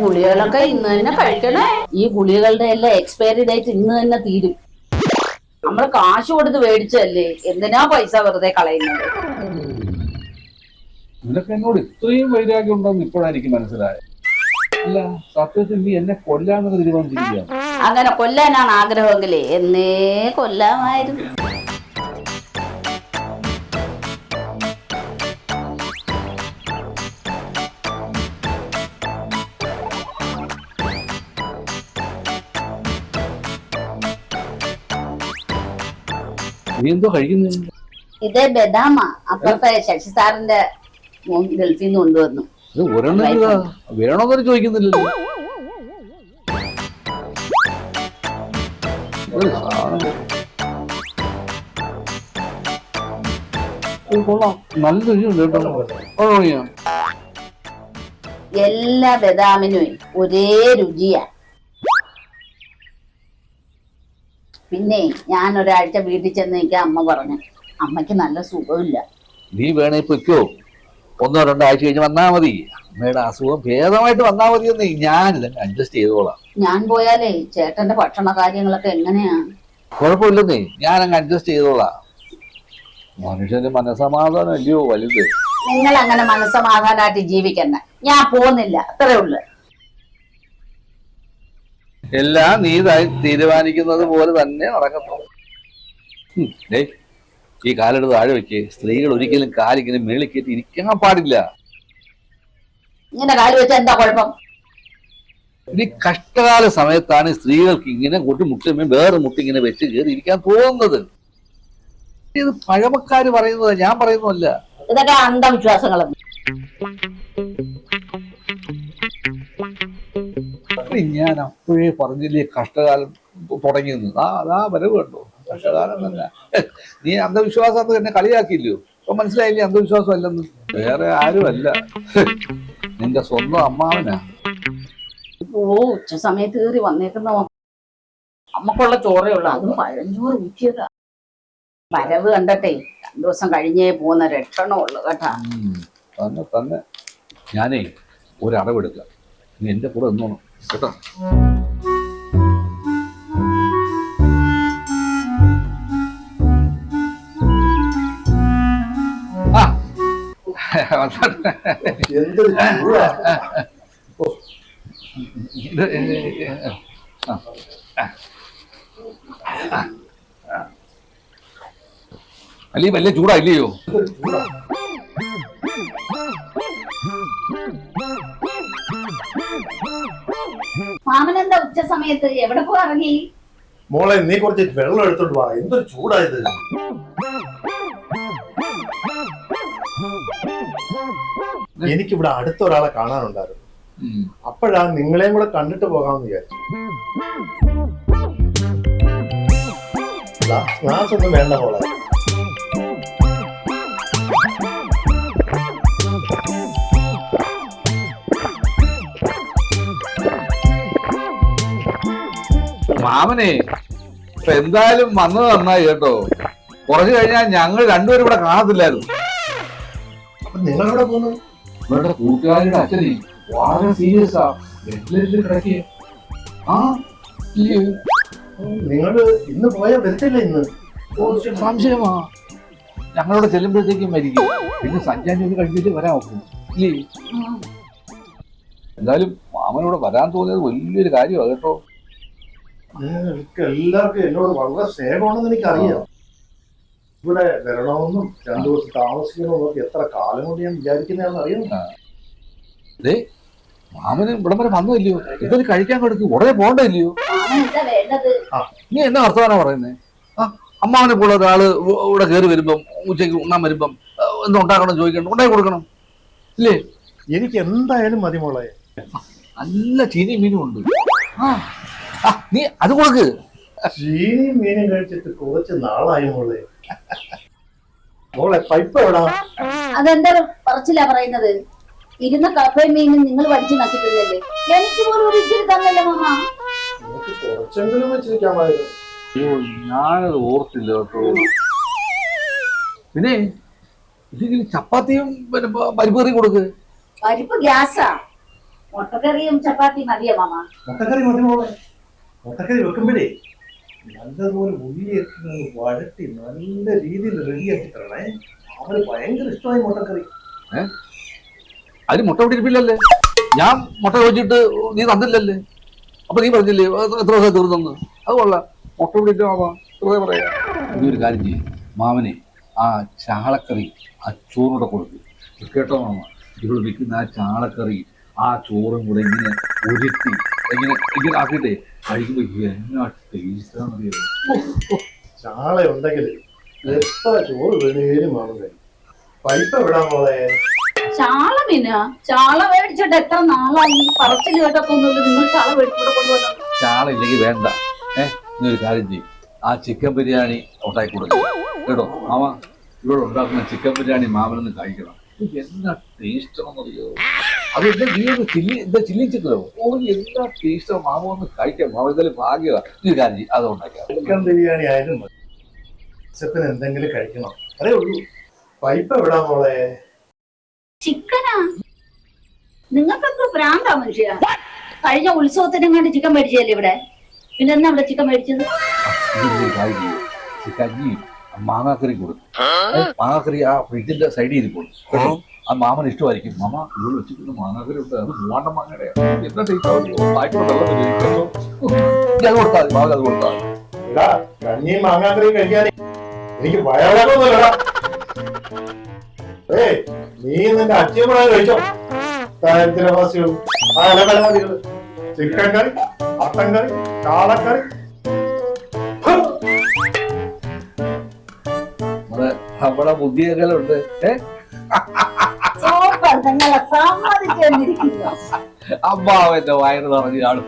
ഗുളികകളൊക്കെ ഇന്ന് തന്നെ കഴിക്കണേ. ഈ ഗുളികകളുടെ എല്ലാം എക്സ്പയറി ഡേറ്റ് ഇന്ന് തന്നെ തീരും. നമ്മൾ കാശ് കൊടുത്ത് മേടിച്ചല്ലേ? എന്തിനാ പൈസ വെറുതെ കളയുന്നത്? നിനക്ക് എന്നോട് ഇത്രയും വൈരാഗ്യം ഉണ്ടെന്ന് ഇപ്പോഴായിരിക്കും മനസ്സിലായത്. അല്ല സത്യത്തിൽ നീ എന്നെ കൊല്ലാമെന്ന് തീരുമാനിച്ചിരിക്കുകയാണ്. അങ്ങനെ കൊല്ലാനാണ് ആഗ്രഹമെങ്കിലേ. എന്നേ കൊല്ലാമായിരുന്നു. നീ എന്തോ കഴിക്കുന്നു. ഇത് ബദാമ. അപ്പുറത്തെ ശശി സാറിന്റെ മോൻ ഗൾഫിൽ നിന്ന് കൊണ്ടുവന്നു. ഇത് ഒരെണ്ണം ഇതാ. വേണോന്നൊരു ചോദിക്കുന്നില്ലല്ലോ. ഒരു സാധനം. ഇത് കൊള്ളാം. നല്ല രുചിയുണ്ട് കേട്ടോ. കൊള്ളാം ഞാൻ. എല്ലാ ബദാമിനും ഒരേ രുചിയാ. പിന്നെ ഞാൻ ഒരാഴ്ച വീട്ടിൽ ചെന്ന് നിൽക്കാൻ അമ്മ പറഞ്ഞു. അമ്മയ്ക്ക് നല്ല സുഖമില്ല. നീ വേണേ പൊയ്ക്കോ ഒന്നോ രണ്ടോ ആഴ്ച കഴിഞ്ഞ് വന്നാ മതി. അമ്മയുടെ അസുഖം ഭേദമായിട്ട് വന്നാ മതി എന്ന് ഞാൻ അഡ്ജസ്റ്റ് ചെയ്തോളാം. ഞാൻ പോയാലേ ചേട്ടന്റെ ഭക്ഷണ കാര്യങ്ങളൊക്കെ എങ്ങനെയാ? കുഴപ്പമില്ലെന്നേ ഞാൻ അങ്ങ് അഡ്ജസ്റ്റ് ചെയ്തോളാം. മനുഷ്യന് മനസമാധാനം അല്ലയോ വലുത്? നിങ്ങൾ അങ്ങനെ മനസ്സമാധാനായിട്ട് ജീവിക്കണ്ട. ഞാൻ പോകുന്നില്ല. അത്രേ ഉള്ളു. എല്ലാം നീ തീരുമാനിക്കുന്നത് പോലെ തന്നെ നടക്കത്തുള്ളൂ. ഈ കാലെടുത്ത് താഴെ വെക്ക്. സ്ത്രീകൾ ഒരിക്കലും കാലിങ്ങനെ മേളിൽ കയറ്റി ഇരിക്കാൻ പാടില്ല. ഇങ്ങനെ കാൽ വെച്ച എന്താ കുഴപ്പം? ഇനി കഷ്ടകാല സമയത്താണ് സ്ത്രീകൾക്ക് ഇങ്ങനെ കൊട്ടി മുട്ടുമേ വേറെ മുട്ടി ഇങ്ങനെ വെച്ച് കയറി ഇരിക്കാൻ തോന്നുന്നത്. ഇത് പഴമക്കാര് പറയുന്നത് ഞാൻ പറയുന്നതല്ല. ഇതൊക്കെ അന്ധവിശ്വാസങ്ങളാണ് ഇത് ഞാൻ അപ്പോഴേ പറഞ്ഞില്ലേ കഷ്ടകാലം തുടങ്ങിയെന്ന് ആ അതാ വരവ് കണ്ടോ. കഷ്ടകാലം തന്നെ. നീ അന്ധവിശ്വാസം അത് എന്നെ കളിയാക്കിയില്ലയോ? അപ്പൊ മനസ്സിലായില്ലേ അന്ധവിശ്വാസം അല്ലെന്ന്? വേറെ ആരുമല്ല. നിന്റെ സ്വന്തം അമ്മാവനാ. ഓ ഉച്ച സമയത്ത് കയറി വന്നേക്കുന്ന അമ്മക്കുള്ള ചോറേ ഉള്ളു. അതും പഴഞ്ചോറ് ഊറ്റിയതാ. വരവ് കണ്ടട്ടെ. രണ്ടു ദിവസം കഴിഞ്ഞേ പോകുന്ന രക്ഷണമുള്ളു കേട്ടാ. തന്നെ തന്നെ. ഞാനേ ഒരടവെടുക്കാം. നീ എന്റെ കൂടെ നിന്നോണം. കേട്ടോ. വന്നോട്ടെ. എന്തൊരു ചൂടാ. ഇത് മാമനെന്താ ഉച്ച സമയത്ത്? എവിടെ പോയി ഇറങ്ങി? മോളെ നീ കുറച്ച് വെള്ളം എടുത്തോണ്ട് വാ. എന്തൊരു ചൂടായത്? എനിക്കിവിടെ അടുത്ത ഒരാളെ കാണാനുണ്ടായിരുന്നു. അപ്പോഴാ നിങ്ങളെയും കൂടെ കണ്ടിട്ട് പോകാമെന്ന് വിചാരിച്ചു. ക്ലാസ് ഒന്നും വേണ്ട മോളെ. മാമനെ ഇപ്പൊ എന്തായാലും വന്നത് നന്നായി കേട്ടോ. കുറച്ച് കഴിഞ്ഞാൽ ഞങ്ങൾ രണ്ടുപേരും ഇവിടെ കാണത്തില്ലായിരുന്നു. നിങ്ങളെവിടെ പോകുന്നു കൂട്ടുകാരുടെ അച്ഛനെ വളരെ സീരിയസ് ആ. വെന്റിലേറ്ററിൽ കിടക്കിയ ആ നിങ്ങൾ നിങ്ങൾ ഇന്ന് പോയാൽ വരത്തില്ല ഇന്ന്? സംശയമാ. ഞങ്ങളോട് ചെല്ലുമ്പോഴത്തേക്കും മരിക്കും പിന്നെ സഞ്ചാരി ഒന്ന് കഴിഞ്ഞിട്ട് വരാൻ നോക്കും. ഇല്ലേ? എന്തായാലും മാമനോട് വരാൻ തോന്നിയത് വലിയൊരു കാര്യമാണ് കേട്ടോ. നിങ്ങൾക്ക് എല്ലാവർക്കും എന്നോട് വളരെ സ്നേഹമാണെന്ന് എനിക്കറിയാം. ഇവിടെ വരണമെന്നും രണ്ടു ദിവസം താമസിക്കണമെന്നൊക്കെ എത്ര കാലം കൊണ്ട് ഞാൻ വിചാരിക്കുന്നതാണെന്ന് അറിയാം ദേ മാമന് ഇവിടം വരെ വന്നില്ലയോ ഇതൊരു കഴിക്കാൻ കൊടുക്കും. ഉടനെ പോകണ്ടില്ലയോ നീ എന്നാ അർത്ഥമാണ് പറയുന്നേ? ആ അമ്മാവനെ പോലെ ഒരാൾ ഇവ- ഇവിടെ കയറി വരുമ്പം ഉച്ചയ്ക്ക് ഉണ്ണാൻ വരുമ്പം എന്താ ഉണ്ടാക്കണം ചോദിക്കണം ഉണ്ടാക്കി കൊടുക്കണം. ഇല്ലേ? എനിക്ക് എന്തായാലും മതി മോളെ. നല്ല ചീനി മീനും ഉണ്ട്. ആ, നീ അത് കൊടുക്ക്. ചീനിയും മീനും കഴിച്ചിട്ട് കുറച്ച് നാളായി മോളെ. മോളെ പൈപ്പ് എവിടാ? അതെന്താ പറച്ചില്ല പറയുന്നത്? ഇരുന്ന കപ്പയും മീനും നിങ്ങൾ വലിച്ചു നക്കിട്ടില്ലല്ലേ എനിക്ക് പോലും ഒരു ഇച്ചിരി തന്നല്ലേ മാമ. കുറച്ചെങ്കിലും വെച്ചിരിക്കാമായിരുന്നു. അയ്യോ ഞാനത് ഓർത്തില്ല കേട്ടോ. പിന്നെ ഇല്ലെങ്കിൽ ചപ്പാത്തിയും പിന്നെ പരിപ്പ് കൊടുക്ക്. പരിപ്പ് ഗ്യാസാ. മുട്ടക്കറിയും ചപ്പാത്തി മതിയോ മാമ? മുട്ടക്കറി മതി മോളെ. മുട്ടക്കറി വെക്കുമ്പോഴേ നല്ലതുപോലെ ഉള്ളിയൊക്കെ വഴട്ടി നല്ല രീതിയിൽ റെഡിയാക്കി തരണേ. അവന് ഭയങ്കര ഇഷ്ടമായി മുട്ടക്കറി. അതിന് മുട്ട പിടിപ്പില്ലല്ലേ ഞാൻ മുട്ട ചോദിച്ചിട്ട് നീ തന്നില്ലല്ലേ? അപ്പൊ നീ പറഞ്ഞില്ലേ എത്ര ദിവസം തീർന്നെന്ന് അത് കൊള്ളാം. മുട്ട പിടിച്ച മാമ നീ ഒരു കാര്യം ചെയ്യും. മാമനെ ആ ചാളക്കറി ആ ചോറൂടെ കൊടുക്ക്. കേട്ടോ മാമ. ഇവിടെ വെക്കുന്ന ആ ചാളക്കറി ആ ചോറും കൂടെ ഇങ്ങനെ ഒരുക്കി ഇങ്ങനെ ഇങ്ങനെ ആക്കിയിട്ടേ. കഴിക്കുമ്പോ എന്നാ ടേസ്റ്റാണെന്നറിയാലോ ചാള ഉണ്ടെങ്കിൽ എത്ര ചോറ് വേണേലും മാമൻ കഴിക്കും പൈപ്പ വിടാൻ മോളെ. ചാള മീനാ ചാള മേടിച്ചിട്ട് എത്ര നാളായി? പറച്ചിൽ നിങ്ങൾ ചാള മേടിച്ചിട്ട് കൊണ്ടുവന്നത് ചാള ഇല്ലെങ്കിൽ വേണ്ട. ഏഹ് നീ ഒരു കാര്യം ചെയ്യും. ആ ചിക്കൻ ബിരിയാണി ഉണ്ടാക്കി കൊടുക്കും. കേട്ടോ? മാമ ഇവിടെ ഉണ്ടാക്കുന്ന ചിക്കൻ ബിരിയാണി മാമനൊന്ന് കഴിക്കണം. എന്നാ ടേസ്റ്റ് ആണെന്നറിയോ? അത് എന്താ നീ ഒന്ന് ചില്ലി എന്താ ചില്ലിച്ചിട്ടോ ഓ എന്താ ടേസ്റ്റ് മാമ ഒന്ന് കഴിക്കാം. മാമ ഇതായാലും ഭാഗ്യമാണ് നീ ചെയ്യും അത് ഉണ്ടാക്കാം ചിക്കൻ ബിരിയാണി ആയാലും മതി. എന്തെങ്കിലും കഴിക്കണം. അതേ ഉള്ളൂ. പൈപ്പ് എവിടാ മോളെ? ചിക്കനാ? നിങ്ങൾക്കൊക്കെ ഭ്രാന്താ മനുഷ്യ. കഴിഞ്ഞ ഉത്സവത്തിനും കണ്ട് ചിക്കൻ മേടിച്ചല്ലേ ഇവിടെ? പിന്നെ എന്നാ ഇവിടെ ചിക്കൻ മേടിച്ചത്? ഇത് മാങ്ങാക്കറി കൊടുക്കും. മാങ്ങാക്കറി ആ ഫ്രിഡ്ജിന്റെ സൈഡിൽ കേട്ടോ ആ. മാമൻ ഇഷ്ടമായിരിക്കും. മാമ ഇവിടെ വെച്ചിട്ട് മാങ്ങാക്കറി ഉണ്ട്. അത് മൂവാണ്ട മാങ്ങയുടെ എന്താ ടേസ്റ്റ് അത് കൊടുത്താൽ മതി അത് കൊടുത്താൽ മതി. മാങ്ങാക്കറിയും എനിക്ക് വയറിളക്കൊന്നുമില്ലടാ ഏയ് നീ നിന്റെ അച്ഛനുമായി കഴിച്ചോ? ദാരിദ്ര്യവാസികൾ ആ ചിക്കൻ കറി മട്ടൻ കറി കാളക്കറി നമ്മുടെ ബുദ്ധിയൊക്കെയുണ്ട് തന്നിരിക്കുന്നു അമ്മാവന്റെ വയറ് നിറഞ്ഞു കാണും